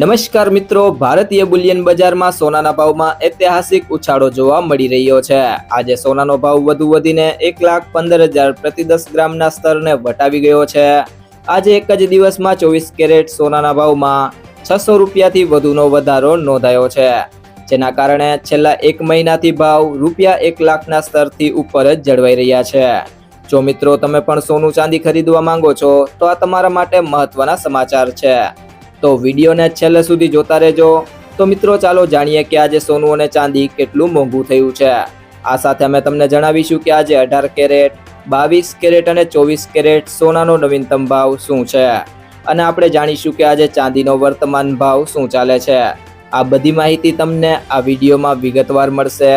નમસ્કાર મિત્રો, ભારતીય બુલિયન બજારમાં સોનાના ભાવમાં ઐતિહાસિક ઉછાળો જોવા મળી રહ્યો છે. આજે સોનાનો ભાવ વધુ વધીને એક લાખ પંદર હજાર પ્રતિ દસ ગ્રામના સ્તરને વટાવી ગયો છે. આજે એક જ દિવસમાં ચોવીસ કેરેટ સોનાના ભાવમાં છસો રૂપિયાથી વધુનો વધારો નોંધાયો છે. જેના કારણે છેલ્લા એક મહિનાથી ભાવ રૂપિયા એક લાખના સ્તરથી ઉપર જ જળવાઈ રહ્યા છે. જો મિત્રો, તમે પણ સોનું ચાંદી ખરીદવા માંગો છો, તો આ તમારા માટે મહત્વના સમાચાર છે. તો વિડીયોને છેલ્લે સુધી જોતા રહેજો. તો મિત્રો, ચાલો જાણીએ કે આજે સોનું અને ચાંદી કેટલું મોંઘું થયું છે. આ સાથે અમે તમને જણાવીશું કે આજે અઢાર કેરેટ, બાવીસ કેરેટ અને ચોવીસ કેરેટ સોનાનો નવીનતમ ભાવ શું છે. અને આપણે જાણીશું કે આજે ચાંદીનો વર્તમાન ભાવ શું ચાલે છે. આ બધી માહિતી તમને આ વિડીયોમાં વિગતવાર મળશે.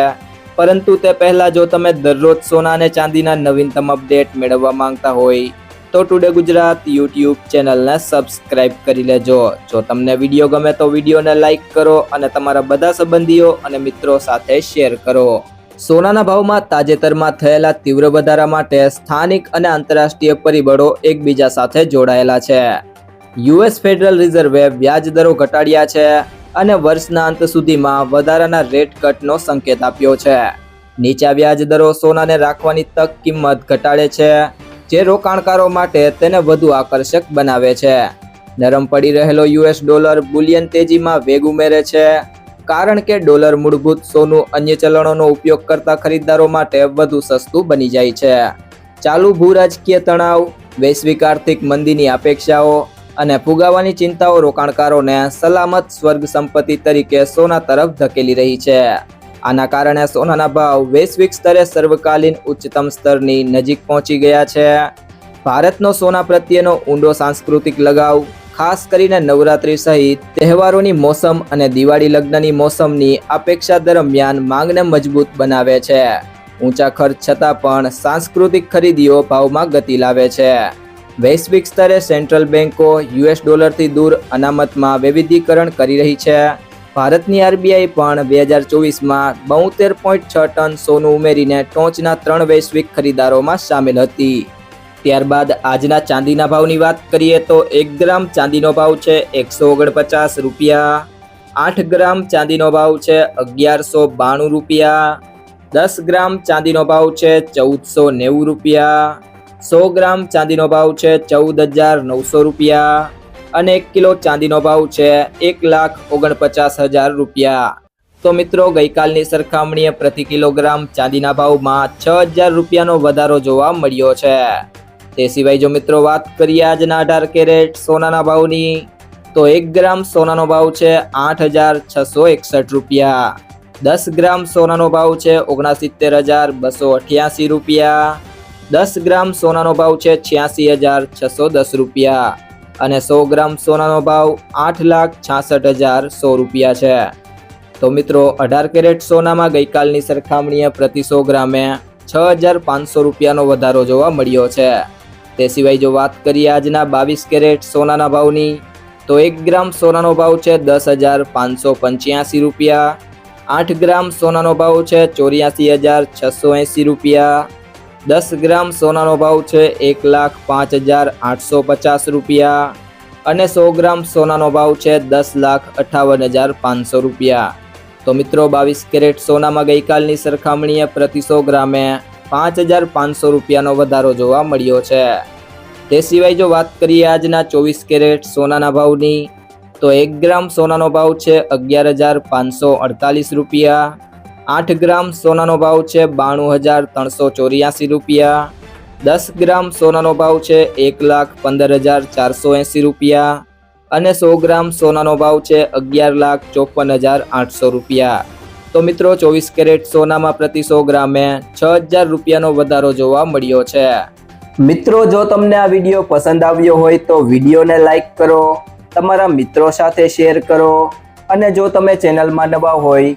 પરંતુ તે પહેલાં જો તમે દરરોજ સોના અને ચાંદીના નવીનતમ અપડેટ મેળવવા માંગતા હોય તો ટુડે ગુજરાત યુટ્યુબ ચેનલને સબસ્ક્રાઇબ કરી લેજો. જો તમને વીડિયો ગમે તો વિડીયોને લાઇક કરો અને તમારા બધા સંબંધીઓ અને મિત્રો સાથે શેર કરો. સોનાના ભાવમાં તાજેતરમાં થયેલા તીવ્ર વધારા માટે સ્થાનિક અને આંતરરાષ્ટ્રીય પરિબળો એકબીજા સાથે જોડાયેલા છે. યુએસ ફેડરલ રિઝર્વે વ્યાજ દરો ઘટાડ્યા છે અને વર્ષના અંત સુધીમાં વધારાના રેટ કટનો સંકેત આપ્યો છે. નીચા વ્યાજ દરો સોનાને રાખવાની તક કિંમત ઘટાડે છે. જે રોકાણકારો માટે તેને વધુ આકર્ષક બનાવે છે. નરમ પડી રહેલો યુએસ ડોલર બુલિયન તેજીમાં વેગ ઉમેરે છે. કારણ કે ડોલર મૂળભૂત સોનું અન્ય ચલણોનો ઉપયોગ કરતા ખરીદદારો માટે વધુ સસ્તું બની જાય છે. ચાલુ ભૂ રાજકીય તણાવ, વૈશ્વિક આર્થિક મંદીની અપેક્ષાઓ અને ફુગાવાની ચિંતાઓ રોકાણકારોને સલામત સ્વર્ગ સંપત્તિ તરીકે સોના તરફ ધકેલી રહી છે. આના કારણે સોનાના ભાવ વૈશ્વિક સ્તરે સર્વકાલીન ઉચ્ચતમ સ્તરની નજીક પહોંચી ગયા છે. ભારતનો સોના પ્રત્યેનો ઊંડો સાંસ્કૃતિક લગાવ, ખાસ કરીને નવરાત્રી સહિત તહેવારોની મોસમ અને દિવાળી લગ્નની મોસમની અપેક્ષા દરમિયાન માંગને મજબૂત બનાવે છે. ઊંચા ખર્ચ છતાં પણ સાંસ્કૃતિક ખરીદીઓ ભાવમાં ગતિ લાવે છે. વૈશ્વિક સ્તરે સેન્ટ્રલ બેન્કો યુએસ ડોલરથી દૂર અનામતમાં વૈવિધ્યકરણ કરી રહી છે. ભારતની આરબીઆઈ પણ બે હજાર ચોવીસમાં બોતેર પોઈન્ટ છ ટન સોનું ઉમેરીને ટોચના ત્રણ વૈશ્વિક ખરીદારોમાં સામેલ હતી. ત્યારબાદ આજના ચાંદીના ભાવની વાત કરીએ તો એક ગ્રામ ચાંદીનો ભાવ છે એકસો ઓગણપચાસ રૂપિયા, આઠ ગ્રામ ચાંદીનો ભાવ છે અગિયારસો બાણું રૂપિયા, દસ ગ્રામ ચાંદીનો ભાવ છે ચૌદસો નેવું રૂપિયા, સો ગ્રામ ચાંદીનો ભાવ છે ચૌદ હજાર નવસો રૂપિયા અને એક કિલો ચાંદીનો ભાવ છે એક લાખ ઓગણપચાસ હજાર રૂપિયા. તો મિત્રો, ગઈકાલની સરખામણીએ પ્રતિ કિલોગ્રામ ચાંદીના ભાવમાં છ હજાર રૂપિયાનો વધારો જોવા મળ્યો છે. તે સિવાય જો મિત્રો વાત કરીએ આજના અઢાર કેરેટ સોનાના ભાવની, તો એક ગ્રામ સોનાનો ભાવ છે આઠ હજાર છસો એકસઠ રૂપિયા. દસ ગ્રામ સોનાનો ભાવ છે ઓગણસિત્તેર હજાર બસો અઠ્યાસી રૂપિયા. દસ ગ્રામ સોનાનો ભાવ છે છ્યાસી હજાર છસો દસ રૂપિયા. અને સો ગ્રામ સોનાનો ભાવ આઠ લાખ છાસઠ હજાર સો રૂપિયા છે. તો મિત્રો, અઢાર કેરેટ સોનામાં ગઈકાલની સરખામણીએ પ્રતિ સો ગ્રામે છ હજાર પાંચસો રૂપિયાનો વધારો જોવા મળ્યો છે. તે સિવાય જો વાત કરીએ આજના બાવીસ કેરેટ સોનાના ભાવની, તો એક ગ્રામ સોનાનો ભાવ છે દસ હજાર પાંચસો પંચ્યાસી રૂપિયા. આઠ ગ્રામ સોનાનો ભાવ છે ચોર્યાસી હજાર છસો એંસી રૂપિયા. દસ ગ્રામ સોનાનો ભાવ છે એક લાખ પાંચ હજાર આઠસો પચાસ રૂપિયા. અને સો ગ્રામ સોનાનો ભાવ છે દસ લાખ અઠાવન હજાર પાંચસો રૂપિયા. તો મિત્રો, બાવીસ કેરેટ સોનામાં ગઈકાલની સરખામણીએ પ્રતિ સો ગ્રામે પાંચ હજાર પાંચસો રૂપિયાનો વધારો જોવા મળ્યો છે. તે સિવાય જો વાત કરીએ આજના ચોવીસ કેરેટ સોનાના ભાવની, તો એક ગ્રામ સોનાનો ભાવ છે અગિયાર હજાર પાંચસો અડતાલીસ રૂપિયા. આઠ ગ્રામ સોનાનો ભાવ છે બાણું હજાર ત્રણસો ચોર્યાસી રૂપિયા. દસ ગ્રામ સોનાનો ભાવ છે એક લાખ પંદર હજાર ચારસો એંસી રૂપિયા. અને સો ગ્રામ સોનાનો ભાવ છે અગિયાર લાખ ચોપન હજાર આઠસો રૂપિયા. તો મિત્રો, ચોવીસ કેરેટ સોનામાં પ્રતિ સો ગ્રામે છ હજાર રૂપિયાનો વધારો જોવા મળ્યો છે. મિત્રો, જો તમને આ વીડિયો પસંદ આવ્યો હોય તો વિડીયોને લાઈક કરો, તમારા મિત્રો સાથે શેર કરો. અને જો તમે ચેનલમાં નવા હોય